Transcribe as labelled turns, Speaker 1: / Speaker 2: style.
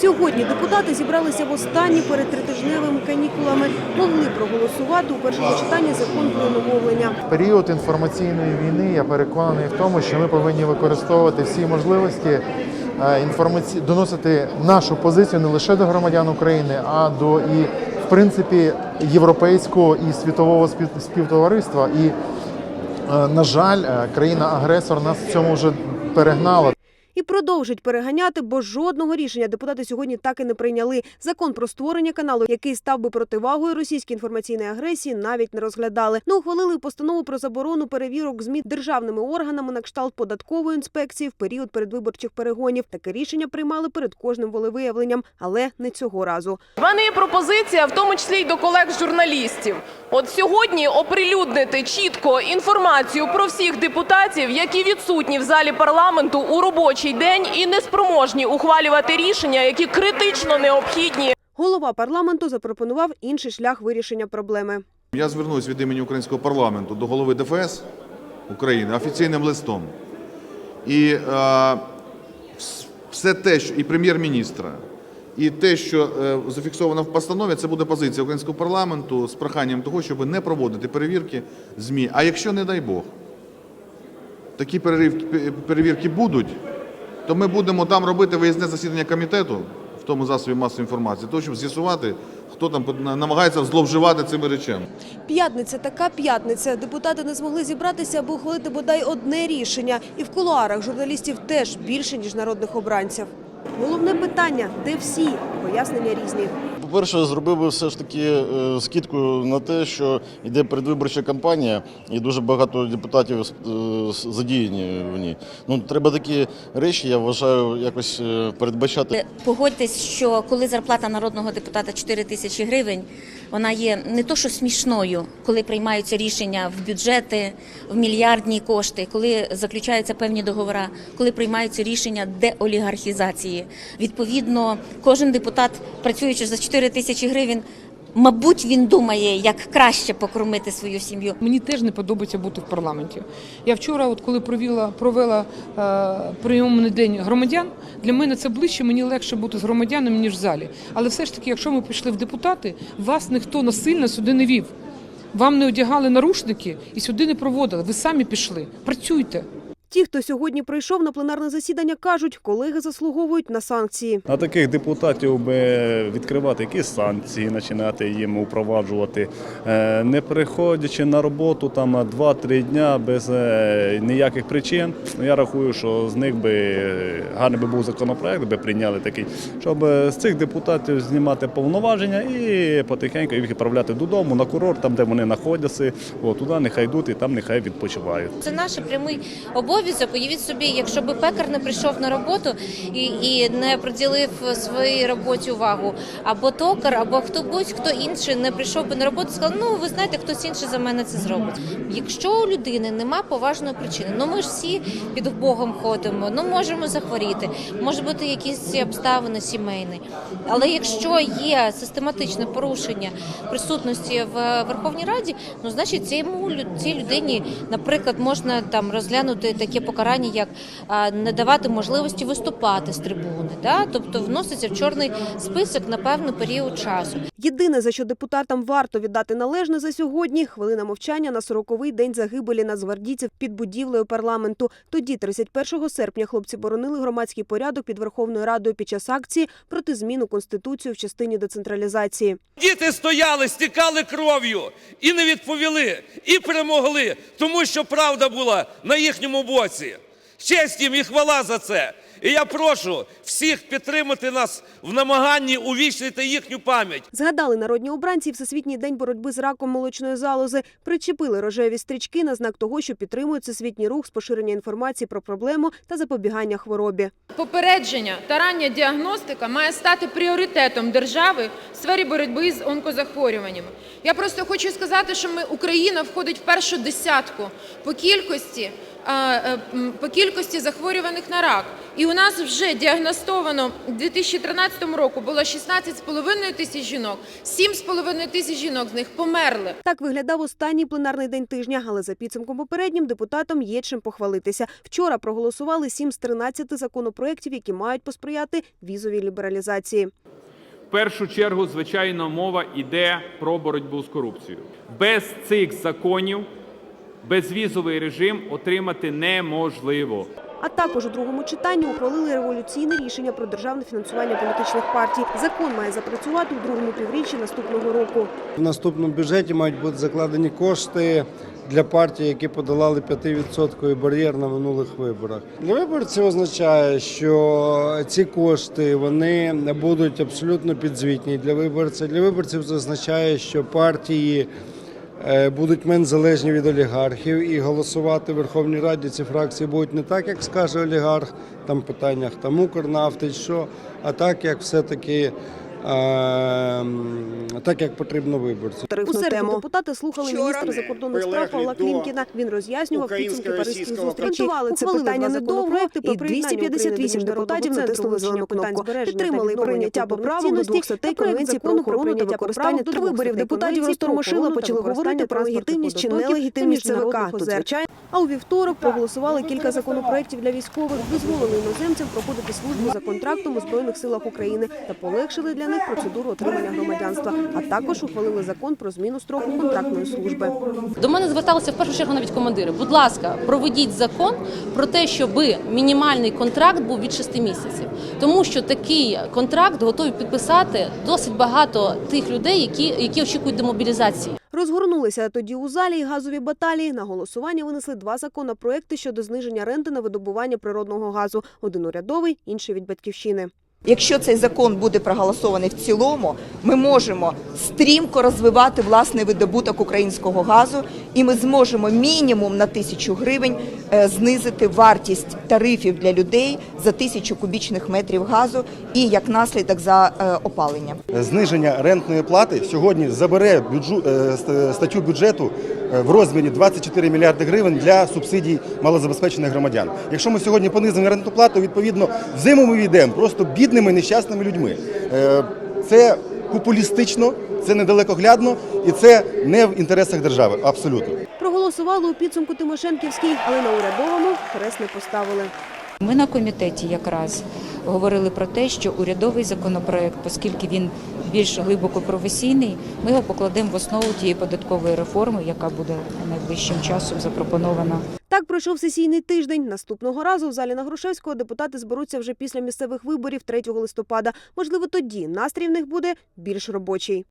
Speaker 1: Сьогодні депутати зібралися в останні перед тритижневими канікулами. Могли проголосувати у першому читанні закон про оновлення.
Speaker 2: В період інформаційної війни я переконаний в тому, що ми повинні використовувати всі можливості е, інформаці... доносити нашу позицію не лише до громадян України, а до і в принципі європейського і світового спів- співтовариства. І е, на жаль, е, країна-агресор нас в цьому вже перегнала.
Speaker 1: І продовжить переганяти, бо жодного рішення депутати сьогодні так і не прийняли. Закон про створення каналу, який став би противагою російській інформаційній агресії, навіть не розглядали. Не ухвалили постанову про заборону перевірок змі державними органами на кшталт податкової інспекції в період передвиборчих перегонів. Таке рішення приймали перед кожним волевиявленням, але не цього разу.
Speaker 3: У мене є пропозиція, в тому числі й до колег журналістів. От сьогодні оприлюднити чітко інформацію про всіх депутатів, які відсутні в залі парламенту у робочий день і не спроможні ухвалювати рішення, які критично необхідні
Speaker 1: Голова парламенту запропонував інший шлях вирішення проблеми.
Speaker 4: Я звернусь від імені українського парламенту до голови ДФС України офіційним листом. І е, все те, що і прем'єр-міністра, і те, що е, зафіксовано в постанові, це буде позиція українського парламенту з проханням того, щоб не проводити перевірки ЗМІ. А якщо, не дай Бог, такі перевірки, перевірки будуть, то ми будемо там робити виїзне засідання комітету в тому засобі масової інформації, того, щоб з'ясувати, хто там намагається зловживати цими речами.
Speaker 1: П'ятниця така п'ятниця. Депутати не змогли зібратися, аби ухвалити бодай одне рішення. І в кулуарах журналістів теж більше ніж народних обранців. Головне питання, де всі пояснення різні.
Speaker 5: По-перше, зробив би все ж таки е, скидку на те, що йде передвиборча кампанія, і дуже багато депутатів е, задіяні в ній. Ну треба такі речі, я вважаю, якось е, передбачати.
Speaker 6: Погодьтесь, що коли зарплата народного депутата 4 тисячі гривень, вона є не то що смішною, коли приймаються рішення в бюджети, в мільярдні кошти, коли заключаються певні договори, коли приймаються рішення деолігархізації. Відповідно, кожен депутат, працюючи за 4 тисячі гривень, мабуть, він думає, як краще покормити свою сім'ю.
Speaker 7: Мені теж не подобається бути в парламенті. Я вчора, от коли провела, провела е, прийомний день громадян, для мене це ближче, мені легше бути з громадянами, ніж в залі. Але все ж таки, якщо ми пішли в депутати, вас ніхто насильно сюди не вів. Вам не одягали нарушники і сюди не проводили. Ви самі пішли. Працюйте.
Speaker 1: Ті, хто сьогодні прийшов на пленарне засідання, кажуть, колеги заслуговують на санкції.
Speaker 8: На таких депутатів би відкривати якісь санкції, починати їм упроваджувати, Е, не приходячи на роботу там 2-3 дня без е, ніяких причин. Ну, Я рахую, що з них би гарний би був законопроект, би прийняли такий, щоб е, з цих депутатів знімати повноваження і потихеньку їх відправляти додому на курорт, там де вони знаходяться. От, туди нехай йдуть і там нехай відпочивають.
Speaker 6: Це наш прямий обов'язок. Уявіть собі, якщо би пекар не прийшов на роботу і, і не приділив своїй роботі увагу, або токар, або хто будь-хто інший не прийшов би на роботу, сказав, ну ви знаєте, хтось інший за мене це зробить. Якщо у людини нема поважної причини, ну ми ж всі під Богом ходимо, ну можемо захворіти, може бути якісь обставини сімейні. Але якщо є систематичне порушення присутності в Верховній Раді, ну значить цій людині, наприклад, можна там розглянути таке покарання, як не давати можливості виступати з трибуни, да? тобто вноситься в чорний список на певний період часу.
Speaker 1: Єдине, за що депутатам варто віддати належне за сьогодні – хвилина мовчання на 40-й день загибелі нацгвардійців під будівлею парламенту. Тоді, 31 серпня, хлопці боронили громадський порядок під Верховною Радою під час акції проти змін у Конституцію в частині децентралізації.
Speaker 9: Діти стояли, стікали кров'ю і не відповіли, і перемогли, тому що правда була на їхньому боці. Честь їм і хвала за це. І я прошу всіх підтримати нас в намаганні увічнити їхню пам'ять.
Speaker 1: Згадали народні обранці Всесвітній день боротьби з раком молочної залози. Причепили рожеві стрічки на знак того, що підтримують всесвітній рух з поширення інформації про проблему та запобігання хворобі.
Speaker 10: Попередження та рання діагностика має стати пріоритетом держави в сфері боротьби з онкозахворюваннями. Я просто хочу сказати, що ми Україна входить в першу десятку по кількості е, по кількості захворюваних на рак. І у нас вже діагностовано у 2013 року було 16,5 тисяч жінок, 7,5 тисяч жінок з них померли.
Speaker 1: Так виглядав останній пленарний день тижня, але за підсумком попереднім депутатам є чим похвалитися. Вчора проголосували 7 з 13 законопроєктів, які мають посприяти візовій лібералізації.
Speaker 11: В першу чергу, звичайно, мова йде про боротьбу з корупцією. Без цих законів безвізовий режим отримати неможливо.
Speaker 1: А також у другому читанні ухвалили революційне рішення про державне фінансування політичних партій. Закон має запрацювати у другому півріччі наступного року.
Speaker 12: В наступному бюджеті мають бути закладені кошти для партій, які подолали 5% бар'єр на минулих виборах. Для виборців означає, що ці кошти вони будуть абсолютно підзвітні для виборців. Для виборців це означає, що партії будуть менш залежні від олігархів і голосувати в Верховній Раді ці фракції будуть не так, як скаже олігарх, там питаннях там Укрнафти, що, а так, як все-таки. Е, Так як потрібно виборцю.
Speaker 1: У середу
Speaker 13: тему.
Speaker 1: депутати слухали
Speaker 13: Вчора
Speaker 1: міністра закордонних справ Павла Клімкіна. Він роз'яснював підсумки паризьких зустрічей.
Speaker 13: Коментували це питання
Speaker 1: два
Speaker 13: недовго,
Speaker 1: про
Speaker 13: і
Speaker 1: приєднання
Speaker 13: 258 депутатів натиснули зелену кнопку. Підтримали прийняття поправок до двох статей Конвенції про охорону та використання
Speaker 1: до
Speaker 13: виборів депутатів
Speaker 1: статей
Speaker 13: розтормошило, почали говорити про легітимність чи нелегітимність ЦВК.
Speaker 1: А у вівторок проголосували кілька законопроєктів для військових, дозволили іноземцям проходити службу за контрактом у збройних силах України та полегшили для них процедуру отримання громадянства. А також ухвалили закон про зміну строку контрактної служби.
Speaker 14: До мене зверталися в першу чергу навіть командири. Будь ласка, проведіть закон про те, щоб мінімальний контракт був від 6 місяців, тому що такий контракт готові підписати досить багато тих людей, які, які очікують демобілізації.
Speaker 1: Розгорнулися тоді у залі і газові баталії. На голосування винесли два законопроекти щодо зниження ренти на видобування природного газу. Один урядовий, інший від батьківщини.
Speaker 13: Якщо цей закон буде проголосований в цілому, ми можемо стрімко розвивати власний видобуток українського газу, і ми зможемо мінімум на тисячу гривень е, знизити вартість тарифів для людей за тисячу кубічних метрів газу і як наслідок за е, опалення.
Speaker 5: Зниження рентної плати сьогодні забере бюджу, е, статтю бюджету в розмірі 24 мільярди гривень для субсидій малозабезпечених громадян. Якщо ми сьогодні понизимо рентну плату, відповідно в зиму ми війдемо просто бідними нещасними людьми. Е, Це популістично, це недалекоглядно і це не в інтересах держави. Абсолютно.
Speaker 1: Проголосували у підсумку Тимошенківський, але на урядовому хрест не поставили.
Speaker 15: Ми на комітеті якраз говорили про те, що урядовий законопроект, оскільки він більш глибоко професійний, ми його покладемо в основу тієї податкової реформи, яка буде найближчим часом запропонована.
Speaker 1: Так пройшов сесійний тиждень. Наступного разу в залі на Грушевського депутати зберуться вже після місцевих виборів 3 листопада. Можливо, тоді настрій в них буде більш робочий.